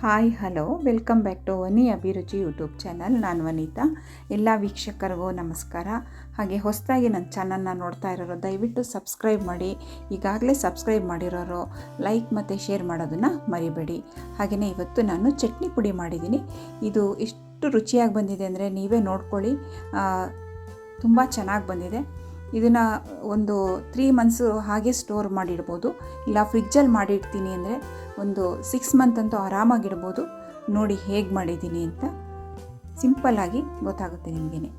Hi, hello. Welcome back to Vani Abhiruchi YouTube channel. ನಾನು ವನಿತಾ. ಎಲ್ಲ ವೀಕ್ಷಕರಿಗೂ ನಮಸ್ಕಾರ. ಹಾಗೆ ಹೊಸದಾಗಿ ನನ್ನ ಚಾನಲ್ನ ನೋಡ್ತಾ ಇರೋರು, ದಯವಿಟ್ಟು ಸಬ್ಸ್ಕ್ರೈಬ್ ಮಾಡಿ. ಈಗಾಗಲೇ ಸಬ್ಸ್ಕ್ರೈಬ್ ಮಾಡಿರೋರು, ಲೈಕ್ ಮತ್ತು ಶೇರ್ ಮಾಡೋದನ್ನು ಮರಿಬೇಡಿ. ಹಾಗೆಯೇ ಇವತ್ತು ನಾನು ಚಟ್ನಿ ಪುಡಿ ಮಾಡಿದ್ದೀನಿ. ಇದು ಎಷ್ಟು ರುಚಿಯಾಗಿ ಬಂದಿದೆ ಅಂದರೆ ನೀವೇ ನೋಡ್ಕೊಳ್ಳಿ. ತುಂಬ ಚೆನ್ನಾಗಿ ಬಂದಿದೆ. ಇದನ್ನು ಒಂದು ತ್ರೀ ಮಂತ್ಸು ಹಾಗೆ ಸ್ಟೋರ್ ಮಾಡಿಡ್ಬೋದು. ಇಲ್ಲ ಫ್ರಿಜ್ಜಲ್ಲಿ ಮಾಡಿಡ್ತೀನಿ ಅಂದರೆ ಒಂದು ಸಿಕ್ಸ್ ಮಂತ್ ಅಂತೂ ಆರಾಮಾಗಿಡ್ಬೋದು ನೋಡಿ ಹೇಗೆ ಮಾಡಿದ್ದೀನಿ ಅಂತ ಸಿಂಪಲ್ಲಾಗಿ ಗೊತ್ತಾಗುತ್ತೆ ನಿಮಗೇನೆ.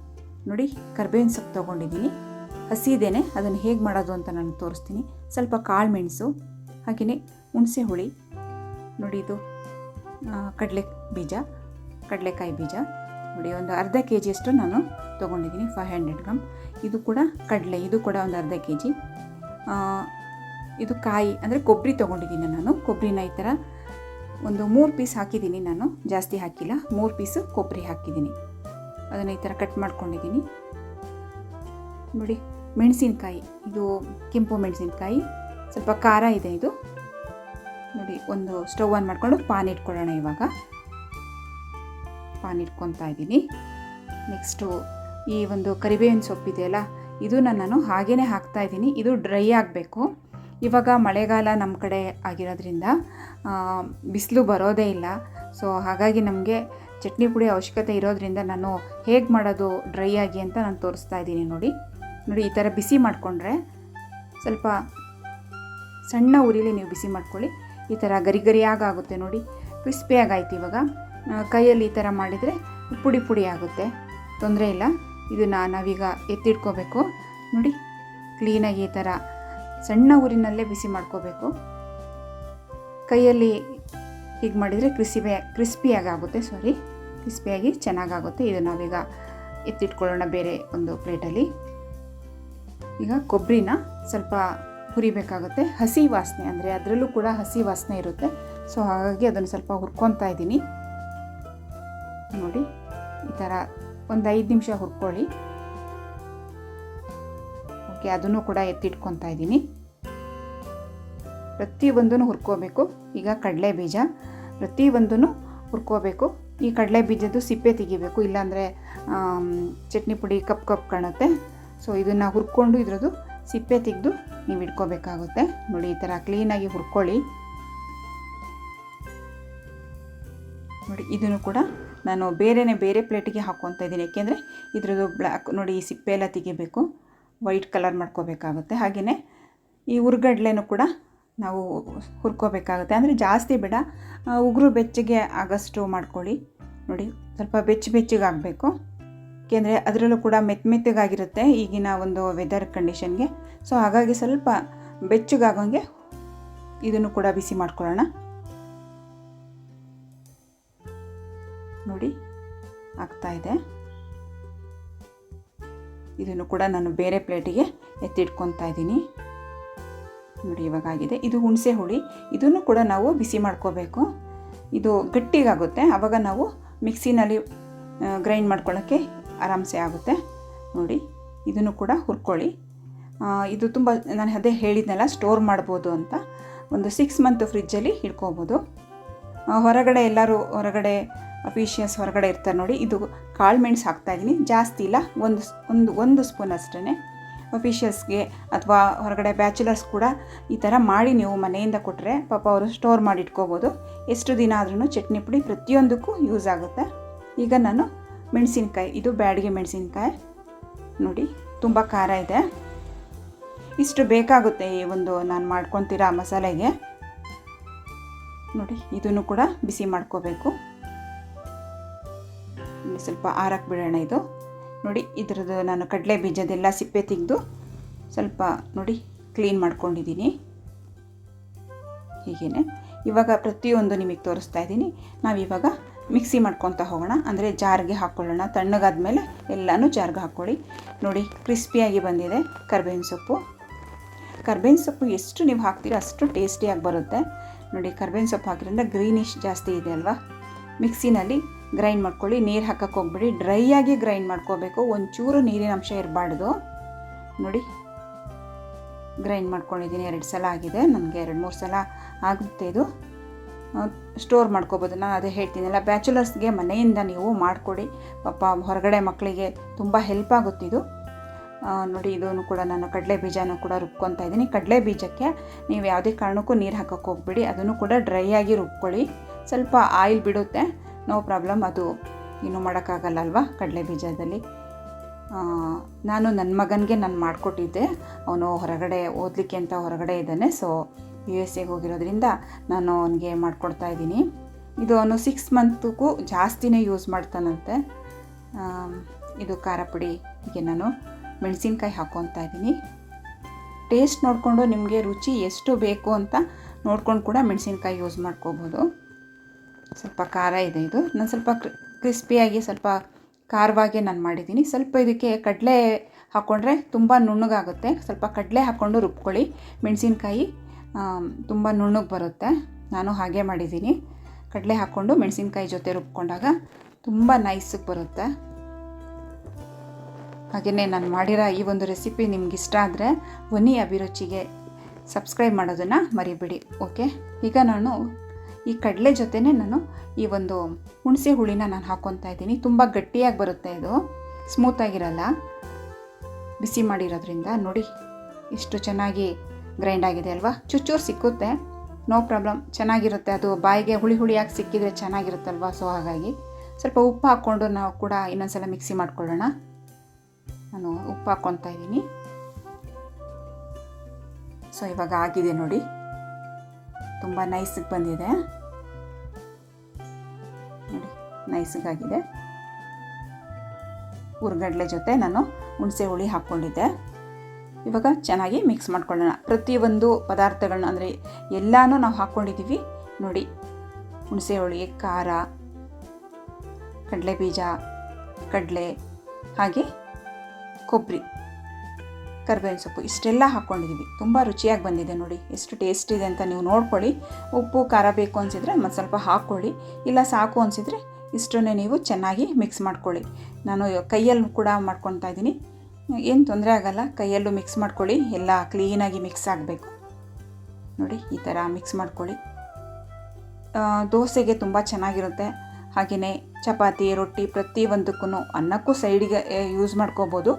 ನೋಡಿ ಕರ್ಬೇವಿನ ಸೊಪ್ಪು ತೊಗೊಂಡಿದ್ದೀನಿ. ಹಸಿದೇನೆ, ಅದನ್ನು ಹೇಗೆ ಮಾಡೋದು ಅಂತ ನಾನು ತೋರಿಸ್ತೀನಿ. ಸ್ವಲ್ಪ ಕಾಳು ಮೆಣಸು ಹಾಗೆಯೇ ಹುಣಸೆ ಹುಳಿ, ನೋಡಿ ಇದು ಕಡಲೆ ಬೀಜ, ಕಡಲೆಕಾಯಿ ಬೀಜ. ನೋಡಿ ಒಂದು ಅರ್ಧ ಕೆ ಜಿಯಷ್ಟು ನಾನು ತೊಗೊಂಡಿದ್ದೀನಿ ಫೈವ್ ಹಂಡ್ರೆಡ್ ಗ್ರಾಮ್. ಇದು ಕೂಡ ಕಡಲೆ, ಇದು ಕೂಡ ಒಂದು ಅರ್ಧ ಕೆ ಜಿ ಇದು ಕಾಯಿ, ಅಂದರೆ ಕೊಬ್ಬರಿ ತೊಗೊಂಡಿದ್ದೀನಿ ನಾನು. ಕೊಬ್ಬರಿನ ಈ ಥರ ಒಂದು ಮೂರು ಪೀಸ್ ಹಾಕಿದ್ದೀನಿ ನಾನು. ಜಾಸ್ತಿ ಹಾಕಿಲ್ಲ. ಮೂರು ಪೀಸು ಕೊಬ್ಬರಿ ಹಾಕಿದ್ದೀನಿ. ಅದನ್ನು ಈ ಥರ ಕಟ್ ಮಾಡ್ಕೊಂಡಿದ್ದೀನಿ. ನೋಡಿ, ಮೆಣಸಿನ್ಕಾಯಿ. ಇದು ಕೆಂಪು ಮೆಣಸಿನ್ಕಾಯಿ. ಸ್ವಲ್ಪ ಖಾರ ಇದೆ ಇದು. ನೋಡಿ, ಒಂದು ಸ್ಟವ್ ಆನ್ ಮಾಡಿಕೊಂಡು ಪಾನ್ ಇಟ್ಕೊಳ್ಳೋಣ ಇವಾಗ. ಪಾನ್ ಇಟ್ಕೊತಾ ಇದ್ದೀನಿ. ನೆಕ್ಸ್ಟು ಈ ಒಂದು ಕರಿಬೇವಿನ ಸೊಪ್ಪಿದೆಯಲ್ಲ, ಇದನ್ನು ನಾನು ಹಾಗೇ ಹಾಕ್ತಾ ಇದ್ದೀನಿ. ಇದು ಡ್ರೈ ಆಗಬೇಕು. ಇವಾಗ ಮಳೆಗಾಲ ನಮ್ಮ ಕಡೆ ಆಗಿರೋದ್ರಿಂದ ಬಿಸಿಲು ಬರೋದೇ ಇಲ್ಲ. ಸೊ ಹಾಗಾಗಿ ನಮಗೆ ಚಟ್ನಿ ಪುಡಿ ಅವಶ್ಯಕತೆ ಇರೋದ್ರಿಂದ ನಾನು ಹೇಗೆ ಮಾಡೋದು ಡ್ರೈ ಆಗಿ ಅಂತ ನಾನು ತೋರಿಸ್ತಾ ಇದ್ದೀನಿ ನೋಡಿ. ನೋಡಿ, ಈ ಥರ ಬಿಸಿ ಮಾಡಿಕೊಂಡ್ರೆ ಸ್ವಲ್ಪ ಸಣ್ಣ ಉರಿಲಿ ನೀವು ಬಿಸಿ ಮಾಡ್ಕೊಳ್ಳಿ. ಈ ಥರ ಗರಿ ಗರಿಯಾಗಿ ಆಗುತ್ತೆ ನೋಡಿ. ಕ್ರಿಸ್ಪಿಯಾಗಿ ಆಯ್ತು ಇವಾಗ. ಕೈಯಲ್ಲಿ ಈ ಥರ ಮಾಡಿದರೆ ಪುಡಿ ಪುಡಿ ಆಗುತ್ತೆ. ತೊಂದರೆ ಇಲ್ಲ. ಇದನ್ನು ನಾವೀಗ ಎತ್ತಿಟ್ಕೋಬೇಕು. ನೋಡಿ, ಕ್ಲೀನಾಗಿ ಈ ಥರ ಸಣ್ಣ ಊರಿನಲ್ಲೇ ಬಿಸಿ ಮಾಡ್ಕೋಬೇಕು. ಕೈಯಲ್ಲಿ ಹೀಗೆ ಮಾಡಿದರೆ ಕ್ರಿಸಿಬೆ ಕ್ರಿಸ್ಪಿಯಾಗಿ ಆಗುತ್ತೆ ಸಾರಿ ಕ್ರಿಸ್ಪಿಯಾಗಿ ಚೆನ್ನಾಗಾಗುತ್ತೆ. ಇದು ನಾವೀಗ ಎತ್ತಿಟ್ಕೊಳ್ಳೋಣ ಬೇರೆ ಒಂದು ಪ್ಲೇಟಲ್ಲಿ. ಈಗ ಕೊಬ್ಬರಿನ ಸ್ವಲ್ಪ ಹುರಿಬೇಕಾಗುತ್ತೆ. ಹಸಿ ವಾಸನೆ, ಅಂದರೆ ಅದರಲ್ಲೂ ಕೂಡ ಹಸಿ ವಾಸನೆ ಇರುತ್ತೆ. ಸೊ, ಹಾಗಾಗಿ ಅದನ್ನು ಸ್ವಲ್ಪ ಹುರ್ಕೊತಾ ಇದ್ದೀನಿ. ನೋಡಿ, ಈ ಥರ ಒಂದು ಐದು ನಿಮಿಷ ಹುರ್ಕೊಳ್ಳಿ. ಓಕೆ, ಅದನ್ನು ಕೂಡ ಎತ್ತಿಟ್ಕೊತಾ ಇದ್ದೀನಿ. ಪ್ರತಿಯೊಂದೂ ಹುರ್ಕೋಬೇಕು. ಈಗ ಕಡಲೆ ಬೀಜ ಪ್ರತಿಯೊಂದೂ ಹುರ್ಕೋಬೇಕು. ಈ ಕಡಲೆ ಬೀಜದ್ದು ಸಿಪ್ಪೆ ತೆಗಿಬೇಕು, ಇಲ್ಲಾಂದರೆ ಚಟ್ನಿ ಪುಡಿ ಕಪ್ ಕಪ್ ಕಾಣುತ್ತೆ. ಸೊ ಇದನ್ನು ಹುರ್ಕೊಂಡು ಇದ್ರದ್ದು ಸಿಪ್ಪೆ ತೆಗೆದು ನೀವು ಇಟ್ಕೋಬೇಕಾಗುತ್ತೆ. ನೋಡಿ, ಈ ಥರ ಕ್ಲೀನಾಗಿ ಹುರ್ಕೊಳ್ಳಿ. ನೋಡಿ, ಇದನ್ನು ಕೂಡ ನಾನು ಬೇರೆನೇ ಬೇರೆ ಪ್ಲೇಟಿಗೆ ಹಾಕ್ಕೊತಾ ಇದ್ದೀನಿ. ಯಾಕೆಂದರೆ ಇದ್ರದ್ದು ಬ್ಲ್ಯಾಕ್ ನೋಡಿ, ಈ ಸಿಪ್ಪೆ ಎಲ್ಲ ತೆಗಿಬೇಕು. ವೈಟ್ ಕಲರ್ ಮಾಡ್ಕೋಬೇಕಾಗುತ್ತೆ. ಹಾಗೆಯೇ ಈ ಉರ್ಗಡ್ಲೆನೂ ಕೂಡ ನಾವು ಹುರ್ಕೋಬೇಕಾಗುತ್ತೆ. ಅಂದರೆ ಜಾಸ್ತಿ ಬೇಡ. ಉಗುರು ಬೆಚ್ಚಗೆ ಆಗಷ್ಟು ಮಾಡ್ಕೊಳ್ಳಿ. ನೋಡಿ, ಸ್ವಲ್ಪ ಬೆಚ್ಚ ಬೆಚ್ಚಗಾಗಬೇಕು ಏಕೆಂದರೆ ಅದರಲ್ಲೂ ಕೂಡ ಮೆತ್ತ ಮೆತ್ತಗಾಗಿರುತ್ತೆ ಈಗಿನ ಒಂದು ವೆದರ್ ಕಂಡೀಷನ್ಗೆ ಸೊ ಹಾಗಾಗಿ ಸ್ವಲ್ಪ ಬೆಚ್ಚಗಾಗೋಂಗೆ ಇದನ್ನು ಕೂಡ ಬಿಸಿ ಮಾಡ್ಕೊಳ್ಳೋಣ. ನೋಡಿ, ಆಗ್ತಾ ಇದೆ. ಇದನ್ನು ಕೂಡ ನಾನು ಬೇರೆ ಪ್ಲೇಟಿಗೆ ಎತ್ತಿಟ್ಕೊತಾ ಇದ್ದೀನಿ. ನೋಡಿ ಇವಾಗ ಆಗಿದೆ ಇದು ಹುಣಸೆ ಹುಳಿ. ಇದನ್ನು ಕೂಡ ನಾವು ಬಿಸಿ ಮಾಡ್ಕೋಬೇಕು. ಇದು ಗಟ್ಟಿಗಾಗುತ್ತೆ. ಆವಾಗ ನಾವು ಮಿಕ್ಸಿನಲ್ಲಿ ಗ್ರೈಂಡ್ ಮಾಡ್ಕೊಳ್ಳೋಕ್ಕೆ ಆರಾಮ್ಸೆ ಆಗುತ್ತೆ. ನೋಡಿ, ಇದನ್ನು ಕೂಡ ಹುರ್ಕೊಳ್ಳಿ. ಇದು ತುಂಬ, ನಾನು ಅದೇ ಹೇಳಿದ್ನಲ್ಲ, ಸ್ಟೋರ್ ಮಾಡ್ಬೋದು ಅಂತ. ಒಂದು ಸಿಕ್ಸ್ ಮಂತ್ ಫ್ರಿಜ್ಜಲ್ಲಿ ಇಟ್ಕೋಬೋದು. ಹೊರಗಡೆ ಎಲ್ಲರೂ ಹೊರಗಡೆ, ಅಫೀಷಿಯಸ್ ಹೊರಗಡೆ ಇರ್ತಾರೆ ನೋಡಿ. ಇದು ಕಾಳು ಮೆಣಸು ಹಾಕ್ತಾಯಿದ್ದೀನಿ ಜಾಸ್ತಿ ಇಲ್ಲ. ಒಂದು ಒಂದು ಒಂದು ಸ್ಪೂನ್ ಅಷ್ಟೇ ಅಫಿಷಿಯಲ್ಸ್ಗೆ ಅಥವಾ ಹೊರಗಡೆ ಬ್ಯಾಚುಲರ್ಸ್ ಕೂಡ ಈ ಥರ ಮಾಡಿ ನೀವು ಮನೆಯಿಂದ ಕೊಟ್ಟರೆ ಪಾಪ ಅವರು ಸ್ಟೋರ್ ಮಾಡಿ ಇಟ್ಕೋಬೋದು. ಎಷ್ಟು ದಿನ ಆದ್ರೂ ಚಟ್ನಿ ಪುಡಿ ಪ್ರತಿಯೊಂದಕ್ಕೂ ಯೂಸ್ ಆಗುತ್ತೆ. ಈಗ ನಾನು ಮೆಣಸಿನ್ಕಾಯಿ, ಇದು ಬ್ಯಾಡಿಗೆ ಮೆಣಸಿನ್ಕಾಯಿ. ನೋಡಿ, ತುಂಬ ಖಾರ ಇದೆ. ಇಷ್ಟು ಬೇಕಾಗುತ್ತೆ ಈ ಒಂದು ನಾನು ಮಾಡ್ಕೊತೀರಾ ಮಸಾಲೆಗೆ. ನೋಡಿ, ಇದನ್ನು ಕೂಡ ಬಿಸಿ ಮಾಡ್ಕೋಬೇಕು. ಸ್ವಲ್ಪ ಆರಕ್ಕೆ ಬಿಡೋಣ ಇದು. ನೋಡಿ, ಇದರದ್ದು ನಾನು ಕಡಲೆ ಬೀಜದೆಲ್ಲ ಸಿಪ್ಪೆ ತೆಗೆದು ಸ್ವಲ್ಪ ನೋಡಿ ಕ್ಲೀನ್ ಮಾಡ್ಕೊಂಡಿದ್ದೀನಿ. ಹೀಗೇ ಇವಾಗ ಪ್ರತಿಯೊಂದು ನಿಮಗೆ ತೋರಿಸ್ತಾ ಇದ್ದೀನಿ. ನಾವಿವಾಗ ಮಿಕ್ಸಿ ಮಾಡ್ಕೊತಾ ಹೋಗೋಣ. ಅಂದರೆ ಜಾರ್ಗೆ ಹಾಕ್ಕೊಳ್ಳೋಣ ತಣ್ಣಗಾದ್ಮೇಲೆ ಎಲ್ಲನೂ ಜಾರ್ಗೆ ಹಾಕ್ಕೊಳ್ಳಿ ನೋಡಿ, ಕ್ರಿಸ್ಪಿಯಾಗಿ ಬಂದಿದೆ ಕರ್ಬೇವಿನ ಸೊಪ್ಪು. ಕರ್ಬೇವಿನ ಸೊಪ್ಪು ಎಷ್ಟು ನೀವು ಹಾಕ್ತೀರೋ ಅಷ್ಟು ಟೇಸ್ಟಿಯಾಗಿ ಬರುತ್ತೆ. ನೋಡಿ, ಕರ್ಬೇವಿನ ಸೊಪ್ಪು ಹಾಕಿದ್ರಿಂದ ಗ್ರೀನಿಶ್ ಜಾಸ್ತಿ ಇದೆ ಅಲ್ವಾ? ಮಿಕ್ಸಿನಲ್ಲಿ ಗ್ರೈಂಡ್ ಮಾಡ್ಕೊಳ್ಳಿ, ನೀರು ಹಾಕಕ್ಕೆ ಹೋಗ್ಬಿಡಿ. ಆಗಿ ಗ್ರೈಂಡ್ ಮಾಡ್ಕೋಬೇಕು. ಒಂಚೂರು ನೀರಿನ ಅಂಶ ಇರಬಾರ್ದು. ನೋಡಿ ಗ್ರೈಂಡ್ ಮಾಡ್ಕೊಂಡಿದ್ದೀನಿ. ಎರಡು ಸಲ ಆಗಿದೆ. ನನಗೆ ಎರಡು ಮೂರು ಸಲ ಆಗುತ್ತೆ ಇದು. ಸ್ಟೋರ್ ಮಾಡ್ಕೋಬೋದು. ನಾನು ಅದೇ ಹೇಳ್ತೀನಲ್ಲ, ಬ್ಯಾಚುಲರ್ಸ್ಗೆ ಮನೆಯಿಂದ ನೀವು ಮಾಡಿಕೊಡಿ. ಪಾಪ ಹೊರಗಡೆ ಮಕ್ಕಳಿಗೆ ತುಂಬ ಹೆಲ್ಪ್ ಆಗುತ್ತಿದು ನೋಡಿ ಇದನ್ನು ಕೂಡ ನಾನು ಕಡಲೆ ಬೀಜನೂ ಕೂಡ ರುಬ್ಕೊತಾ ಇದ್ದೀನಿ. ಕಡಲೆ ಬೀಜಕ್ಕೆ ನೀವು ಯಾವುದೇ ಕಾರಣಕ್ಕೂ ನೀರು ಹಾಕೋಕ್ಕೆ ಹೋಗ್ಬಿಡಿ. ಅದನ್ನು ಕೂಡ ಡ್ರೈ ಆಗಿ ರುಬ್ಕೊಳ್ಳಿ. ಸ್ವಲ್ಪ ಆಯಿಲ್ ಬಿಡುತ್ತೆ. ನೋ ಪ್ರಾಬ್ಲಮ್, ಅದು ಏನು ಮಾಡೋಕ್ಕಾಗಲ್ಲ ಅಲ್ವಾ ಕಡಲೆ ಬೀಜದಲ್ಲಿ? ನಾನು ನನ್ನ ಮಗನಿಗೆ ನಾನು ಮಾಡಿಕೊಟ್ಟಿದ್ದೆ. ಅವನು ಹೊರಗಡೆ ಓದಲಿಕ್ಕೆ ಅಂತ ಹೊರಗಡೆ ಇದ್ದಾನೆ, ಸೊ ಯು ಎಸ್ ಎಗೆ ಹೋಗಿರೋದ್ರಿಂದ ನಾನು ಅವನಿಗೆ ಮಾಡಿಕೊಡ್ತಾ ಇದ್ದೀನಿ. ಇದು ಅವನು ಸಿಕ್ಸ್ ಮಂತ್ಗೂ ಜಾಸ್ತಿನೇ ಯೂಸ್ ಮಾಡ್ತಾನಂತೆ. ಇದು ಖಾರ ಪುಡಿಗೆ ನಾನು ಮೆಣಸಿನ್ಕಾಯಿ ಹಾಕೊತಾ ಇದ್ದೀನಿ. ಟೇಸ್ಟ್ ನೋಡಿಕೊಂಡು ನಿಮಗೆ ರುಚಿ ಎಷ್ಟು ಬೇಕು ಅಂತ ನೋಡ್ಕೊಂಡು ಕೂಡ ಮೆಣಸಿನ್ಕಾಯಿ ಯೂಸ್ ಮಾಡ್ಕೋಬೋದು. ಸ್ವಲ್ಪ ಖಾರ ಇದೆ ಇದು. ನಾನು ಸ್ವಲ್ಪ ಕ್ರಿಸ್ಪಿಯಾಗಿ ಸ್ವಲ್ಪ ಖಾರವಾಗಿ ನಾನು ಮಾಡಿದ್ದೀನಿ. ಸ್ವಲ್ಪ ಇದಕ್ಕೆ ಕಡಲೆ ಹಾಕ್ಕೊಂಡ್ರೆ ತುಂಬ ನುಣ್ಣಗಾಗುತ್ತೆ. ಸ್ವಲ್ಪ ಕಡಲೆ ಹಾಕ್ಕೊಂಡು ರುಬ್ಕೊಳ್ಳಿ. ಮೆಣಸಿನ್ಕಾಯಿ ತುಂಬ ನುಣ್ಣಗೆ ಬರುತ್ತೆ. ನಾನು ಹಾಗೆ ಮಾಡಿದ್ದೀನಿ. ಕಡಲೆ ಹಾಕ್ಕೊಂಡು ಮೆಣಸಿನ್ಕಾಯಿ ಜೊತೆ ರುಬ್ಕೊಂಡಾಗ ತುಂಬ ನೈಸಿಗೆ ಬರುತ್ತೆ. ಹಾಗೆಯೇ ನಾನು ಮಾಡಿರೋ ಈ ಒಂದು ರೆಸಿಪಿ ನಿಮ್ಗೆ ಇಷ್ಟ ಆದರೆ ಒನಿ ಅಭಿರುಚಿಗೆ ಸಬ್ಸ್ಕ್ರೈಬ್ ಮಾಡೋದನ್ನು ಮರಿಬೇಡಿ, ಓಕೆ? ಈಗ ನಾನು ಈ ಕಡಲೆ ಜೊತೆನೇ ನಾನು ಈ ಒಂದು ಹುಣಸೆ ಹುಳಿನ ನಾನು ಹಾಕ್ಕೊತಾ ಇದ್ದೀನಿ. ತುಂಬ ಗಟ್ಟಿಯಾಗಿ ಬರುತ್ತೆ ಇದು. ಸ್ಮೂತಾಗಿರಲ್ಲ ಬಿಸಿ ಮಾಡಿರೋದ್ರಿಂದ ನೋಡಿ ಇಷ್ಟು ಚೆನ್ನಾಗಿ ಗ್ರೈಂಡ್ ಆಗಿದೆ ಅಲ್ವಾ? ಚುಚ್ಚೂರು ಸಿಕ್ಕುತ್ತೆ. ನೋ ಪ್ರಾಬ್ಲಮ್ ಚೆನ್ನಾಗಿರುತ್ತೆ ಅದು. ಬಾಯಿಗೆ ಹುಳಿ ಹುಳಿಯಾಗಿ ಸಿಕ್ಕಿದರೆ ಚೆನ್ನಾಗಿರುತ್ತಲ್ವಾ? ಸೊ ಹಾಗಾಗಿ ಸ್ವಲ್ಪ ಉಪ್ಪು ಹಾಕ್ಕೊಂಡು ನಾವು ಕೂಡ ಇನ್ನೊಂದ್ಸಲ ಮಿಕ್ಸಿ ಮಾಡ್ಕೊಳ್ಳೋಣ. ನಾನು ಉಪ್ಪು ಹಾಕ್ಕೊತಾ ಇದ್ದೀನಿ. ಸೊ ಇವಾಗ ಆಗಿದೆ ನೋಡಿ. ತುಂಬ ನೈಸಿಗೆ ಬಂದಿದೆ. ನೈಸಿಗಾಗಿದೆ. ಹುರ್ಗಡ್ಲೆ ಜೊತೆ ನಾನು ಹುಣಸೆ ಹುಳಿ ಹಾಕ್ಕೊಂಡಿದ್ದೆ. ಇವಾಗ ಚೆನ್ನಾಗಿ ಮಿಕ್ಸ್ ಮಾಡ್ಕೊಳ್ಳೋಣ. ಪ್ರತಿಯೊಂದು ಪದಾರ್ಥಗಳನ್ನ ಅಂದರೆ ಎಲ್ಲನೂ ನಾವು ಹಾಕ್ಕೊಂಡಿದ್ದೀವಿ ನೋಡಿ, ಹುಣಸೆ ಹುಳಿ, ಖಾರ ಕಡಲೆ ಬೀಜ ಕಡಲೆ, ಹಾಗೆ ಕೊಬ್ಬರಿ ಕರ್ಬೇವಿನ ಸೊಪ್ಪು, ಇಷ್ಟೆಲ್ಲ ಹಾಕ್ಕೊಂಡಿದ್ದೀವಿ ತುಂಬ ರುಚಿಯಾಗಿ ಬಂದಿದೆ ನೋಡಿ. ಎಷ್ಟು ಟೇಸ್ಟ್ ಇದೆ ಅಂತ ನೀವು ನೋಡ್ಕೊಳ್ಳಿ. ಉಪ್ಪು, ಖಾರ ಬೇಕು ಅನಿಸಿದ್ರೆ ಮತ್ತು ಸ್ವಲ್ಪ ಹಾಕ್ಕೊಳ್ಳಿ. ಇಲ್ಲ ಸಾಕು ಅನಿಸಿದ್ರೆ ಇಷ್ಟನ್ನೇ ನೀವು ಚೆನ್ನಾಗಿ ಮಿಕ್ಸ್ ಮಾಡ್ಕೊಳ್ಳಿ. ನಾನು ಕೈಯಲ್ಲಿ ಕೂಡ ಮಾಡ್ಕೊತಾ ಇದ್ದೀನಿ. ಏನು ತೊಂದರೆ ಆಗಲ್ಲ, ಕೈಯಲ್ಲೂ ಮಿಕ್ಸ್ ಮಾಡ್ಕೊಳ್ಳಿ, ಎಲ್ಲ ಕ್ಲೀನಾಗಿ ಮಿಕ್ಸ್ ಆಗಬೇಕು. ನೋಡಿ, ಈ ಥರ ಮಿಕ್ಸ್ ಮಾಡ್ಕೊಳ್ಳಿ. ದೋಸೆಗೆ ತುಂಬ ಚೆನ್ನಾಗಿರುತ್ತೆ. ಹಾಗೆಯೇ ಚಪಾತಿ, ರೊಟ್ಟಿ ಪ್ರತಿಯೊಂದಕ್ಕೂ ಅನ್ನಕ್ಕೂ ಸೈಡಿಗೆ ಯೂಸ್ ಮಾಡ್ಕೋಬೋದು.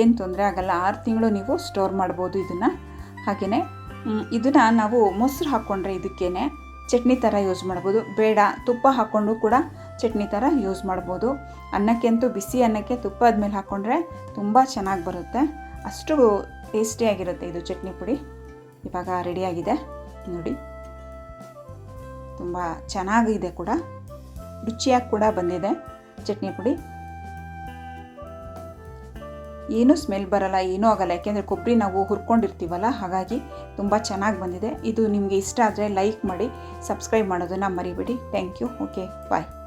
ಏನು ತೊಂದರೆ ಆಗಲ್ಲ, ಆರು ತಿಂಗಳು ನೀವು ಸ್ಟೋರ್ ಮಾಡ್ಬೋದು ಇದನ್ನು. ಹಾಗೆಯೇ ಇದನ್ನು ನಾವು ಮೊಸರು ಹಾಕ್ಕೊಂಡ್ರೆ ಇದಕ್ಕೇನೆ ಚಟ್ನಿ ಥರ ಯೂಸ್ ಮಾಡ್ಬೋದು. ಬೇಡ, ತುಪ್ಪ ಹಾಕ್ಕೊಂಡು ಕೂಡ ಚಟ್ನಿ ಥರ ಯೂಸ್ ಮಾಡ್ಬೋದು. ಅನ್ನಕ್ಕೆ ಅಂತೂ ಬಿಸಿ ಅನ್ನಕ್ಕೆ ತುಪ್ಪ ಆದಮೇಲೆ ಹಾಕ್ಕೊಂಡ್ರೆ ತುಂಬ ಚೆನ್ನಾಗಿ ಬರುತ್ತೆ. ಅಷ್ಟು ಟೇಸ್ಟಿಯಾಗಿರುತ್ತೆ ಇದು ಚಟ್ನಿ ಪುಡಿ. ಇವಾಗ ರೆಡಿಯಾಗಿದೆ ನೋಡಿ. ತುಂಬ ಚೆನ್ನಾಗಿದೆ ಕೂಡ. ರುಚಿಯಾಗಿ ಕೂಡ ಬಂದಿದೆ ಚಟ್ನಿ ಪುಡಿ. ಏನೂ ಸ್ಮೆಲ್ ಬರಲ್ಲ, ಏನೂ ಆಗಲ್ಲ. ಯಾಕೆಂದರೆ ಕೊಬ್ಬರಿ ನಾವು ಹುರ್ಕೊಂಡಿರ್ತೀವಲ್ಲ, ಹಾಗಾಗಿ ತುಂಬ ಚೆನ್ನಾಗಿ ಬಂದಿದೆ. ಇದು ನಿಮಗೆ ಇಷ್ಟ ಆದರೆ ಲೈಕ್ ಮಾಡಿ ಸಬ್ಸ್ಕ್ರೈಬ್ ಮಾಡೋದನ್ನು ಮರಿಬೇಡಿ. Thank you okay bye